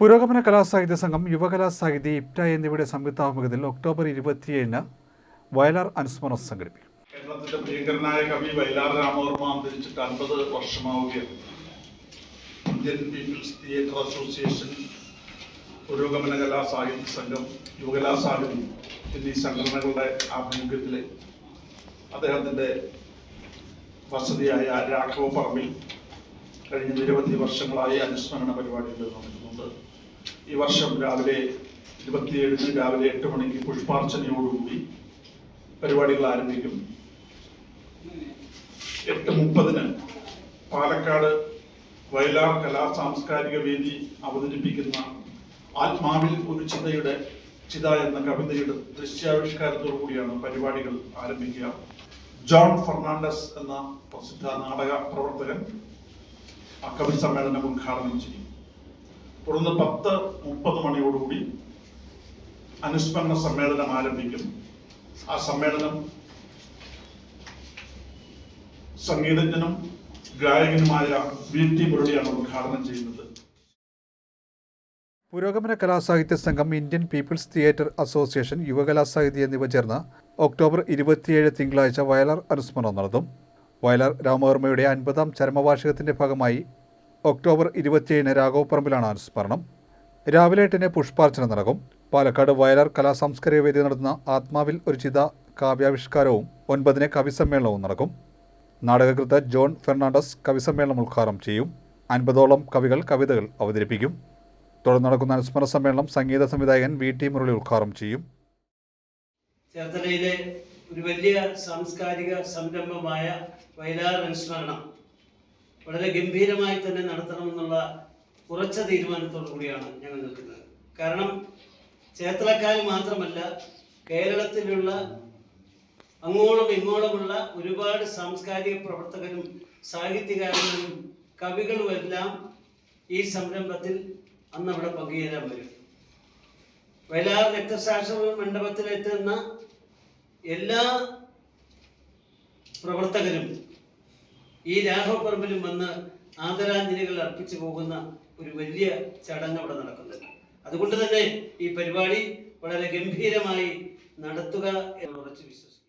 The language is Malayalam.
പുരോഗമന കലാസാഹിത്യ സംഘം യുവകലാസാഹിതി ഇപ്റ്റ എന്നിവയുടെ സംയുക്താഭിമുഖത്തിൽ ഒക്ടോബർ ഇരുപത്തിയേഴിന് വയലാർ അനുസ്മരണം സംഘടിപ്പിക്കും. കേരളത്തിന്റെ പ്രിയങ്കരനായ കവി വയലാർ രാമവർമ്മ അന്തരിച്ചിട്ട് അൻപത് വർഷമാവുകയാണ്. ഇന്ത്യൻ പീപ്പിൾസ് തിയേറ്റർ അസോസിയേഷൻ പുരോഗമന കലാ സാഹിത്യ സംഘം യുവകലാ സാഹിതി എന്നീ സംഘടനകളുടെ ആഭിമുഖ്യത്തിൽ അദ്ദേഹത്തിന്റെ വസതിയായ രാഘവ പറമ്പിൽ കഴിഞ്ഞ നിരവധി വർഷങ്ങളായി അനുസ്മരണ പരിപാടികൾ നടക്കുന്നുണ്ട്. ഈ വർഷം രാവിലെ ഇരുപത്തിയേഴിന് രാവിലെ എട്ട് മണിക്ക് പുഷ്പാർച്ചനയോടുകൂടി പരിപാടികൾ ആരംഭിക്കും എട്ട് മുപ്പതിന് പാലക്കാട് വയലാർ കലാ സാംസ്കാരിക വേദി അവതരിപ്പിക്കുന്ന ആത്മാവിൽ ഒരു ചിതയുടെ ചിത എന്ന കവിതയുടെ ദൃശ്യാവിഷ്കാരത്തോടു കൂടിയാണ് പരിപാടികൾ ആരംഭിക്കുക. ജോൺ ഫെർണാണ്ടസ് എന്ന പ്രസിദ്ധ നാടക പ്രവർത്തകൻ കവി സമ്മേളനം ഉദ്ഘാടനം ചെയ്യും. തുടർന്ന് പത്ത് മുപ്പത് മണിയോടുകൂടി അനുസ്മരണ സമ്മേളനം ആരംഭിക്കും. ആ സമ്മേളനം സംഗീതജ്ഞനും ഗായകനുമായ വി ടി മുരളിയാണ് ഉദ്ഘാടനം ചെയ്യുന്നത്. പുരോഗമന കലാസാഹിത്യ സംഘം Indian people's theatre association Yuvakalasahithi എന്നിവ ചേർന്ന് ഒക്ടോബർ ഇരുപത്തിയേഴ് തിങ്കളാഴ്ച വയലാർ അനുസ്മരണം നടത്തും. വയലാർ രാമവർമ്മയുടെ അൻപതാം ചരമവാർഷികത്തിന്റെ ഭാഗമായി ഒക്ടോബർ ഇരുപത്തിയേഴിന് രാഘവപ്പറമ്പിലാണ് അനുസ്മരണം. രാവിലെ എട്ടിന് പുഷ്പാർച്ചന നടക്കും. പാലക്കാട് വയലാർ കലാസാംസ്കാരിക വേദി നടത്തുന്ന ആത്മാവിൽ ഒരു ചിത കാവ്യാവിഷ്കാരവും ഒൻപതിന് കവിസമ്മേളനവും നടക്കും. നാടകകൃത്ത് ജോൺ ഫെർണാണ്ടസ് കവിസമ്മേളനം ഉദ്ഘാടനം ചെയ്യും. അൻപതോളം കവികൾ കവിതകൾ അവതരിപ്പിക്കും. തുടർന്ന് നടക്കുന്ന അനുസ്മരണ സമ്മേളനം സംഗീത സംവിധായകൻ വി ടി മുരളി ഉദ്ഘാടനം ചെയ്യും. ചേർത്തലയിലെ ഒരു വലിയ സാംസ്കാരിക സംരംഭമായ വയലാർ അനുസ്മരണം വളരെ ഗംഭീരമായി തന്നെ നടത്തണമെന്നുള്ള ഉറച്ച തീരുമാനത്തോടു കൂടിയാണ് ഞങ്ങൾ നിൽക്കുന്നത്. കാരണം ചേർത്തലക്കാർ മാത്രമല്ല കേരളത്തിലുള്ള അങ്ങോളം ഇങ്ങോളമുള്ള ഒരുപാട് സാംസ്കാരിക പ്രവർത്തകരും സാഹിത്യകാരന്മാരും കവികളുമെല്ലാം ഈ സംരംഭത്തിൽ അന്ന് അവിടെ പങ്കുചേരാൻ വരും. വയലാർ രക്തസാക്ഷര മണ്ഡപത്തിലെത്തുന്ന എല്ലാ പ്രവർത്തകരും ഈ രാഘവപ്പറമ്പിലും വന്ന് ആദരാഞ്ജലികൾ അർപ്പിച്ചു പോകുന്ന ഒരു വലിയ ചടങ്ങ് അവിടെ നടക്കുന്നുണ്ട് അതുകൊണ്ട് തന്നെ ഈ പരിപാടി വളരെ ഗംഭീരമായി നടത്തുക എന്ന് ഉറച്ചു വിശ്വസിക്കുന്നു.